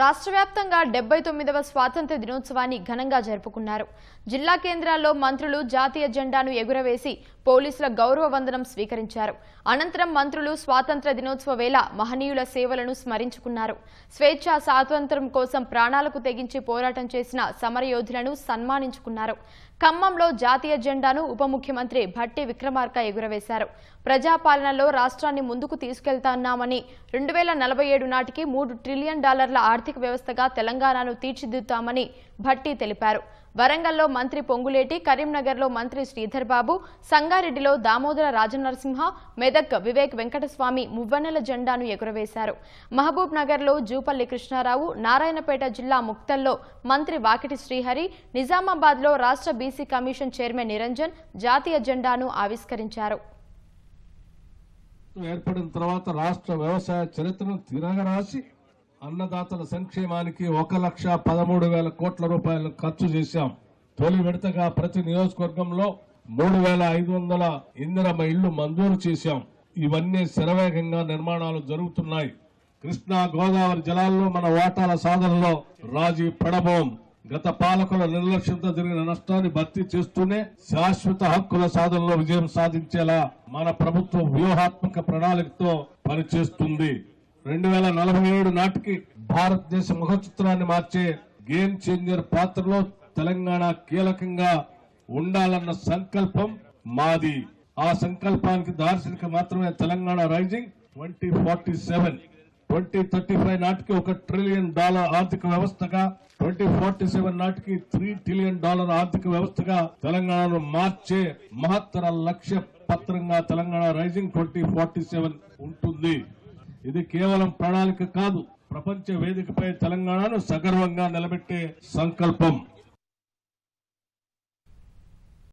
రాష్ట్ర వ్యాప్తంగా డెబ్బై తొమ్మిదవ స్వాతంత్ర దినోత్సవాన్ని ఘనంగా జరుపుకున్నారు. జిల్లా కేంద్రాల్లో మంత్రులు జాతీయ జెండాను ఎగురవేసి పోలీసుల గౌరవ వందనం స్వీకరించారు. అనంతరం మంత్రులు స్వాతంత్ర దినోత్సవ వేళ మహనీయుల సేవలను స్మరించుకున్నారు. స్వేచ్ఛ స్వాతంత్ర్యం కోసం ప్రాణాలకు తెగించి పోరాటం చేసిన సమరయోధులను సన్మానించుకున్నారు. ఖమ్మంలో జాతీయ జెండాను ఉప ముఖ్యమంత్రి భట్టి విక్రమార్క ఎగురవేశారు. ప్రజాపాలనలో రాష్ట్రాన్ని ముందుకు తీసుకెళ్తాన్నామని రెండు వేల నలభై ఏడు నాటికి మూడు ట్రిలియన్ డాలర్ల ఆర్థిక వ్యవస్థగా తెలంగాణను తీర్చిదిద్దుతామని భట్టి తెలిపారు. వరంగల్లో మంత్రి పొంగులేటి కరీంనగర్లో మంత్రి శ్రీధర్ బాబు సంగారెడ్డిలో దామోదర రాజనరసింహ మెదక్ వివేక్ వెంకటస్వామి మువ్వన్నెల జెండాను ఎగురవేశారు. మహబూబ్ నగర్లో జూపల్లి కృష్ణారావు నారాయణపేట జిల్లా ముక్తల్లో మంత్రి వాకిటి శ్రీహరి నిజామాబాద్లో రాష్ట్ర బీసీ కమిషన్ చైర్మన్ నిరంజన్ జాతీయ జెండాను ఆవిష్కరించారు. ఏర్పడిన తర్వాత రాష్ట్ర వ్యవసాయ చరిత్రను తిరగరాసి అన్నదాతల సంక్షేమానికి ఒక లక్ష పదమూడు వేల కోట్ల రూపాయలు ఖర్చు చేశాం. తొలి విడతగా ప్రతి నియోజకవర్గంలో మూడు వేల ఐదు వందల ఇందిరమ్మ ఇళ్ళు మంజూరు చేశాం. ఇవన్నీ శరవేగంగా నిర్మాణాలు జరుగుతున్నాయి. కృష్ణా గోదావరి జలాల్లో మన వాటాల సాధనలో రాజీ పడబోం. గత పాలకుల నిర్లక్ష్యంతో జరిగిన నష్టాన్ని భర్తీ చేస్తూనే శాశ్వత హక్కుల సాధనలో విజయం సాధించేలా మన ప్రభుత్వం వ్యూహాత్మక ప్రణాళికతో పనిచేస్తుంది. రెండు వేల నలభై ఏడు నాటికి భారతదేశ ముఖ చిత్రాన్ని మార్చే గేమ్ చేంజర్ పాత్రలో తెలంగాణ కీలకంగా ఉండాలన్న సంకల్పం మాది. ఆ సంకల్పానికి దార్శనిక మాత్రమే Telangana rising twenty forty seven. Twenty thirty five నాటికి ఒక ట్రిలియన్ డాలర్ ఆర్థిక వ్యవస్థగా ట్వంటీ ఫార్టీ సెవెన్ నాటికి త్రీ ట్రిలియన్ డాలర్ ఆర్థిక వ్యవస్థగా తెలంగాణను మార్చే మహత్తర లక్ష్య పత్రంగా Telangana rising twenty forty seven ఉంటుంది. ఇది కేవలం ప్రణాళిక కాదు. ప్రపంచ వేదికపై తెలంగాణను సగర్వంగా నిలబెట్టే సంకల్పం.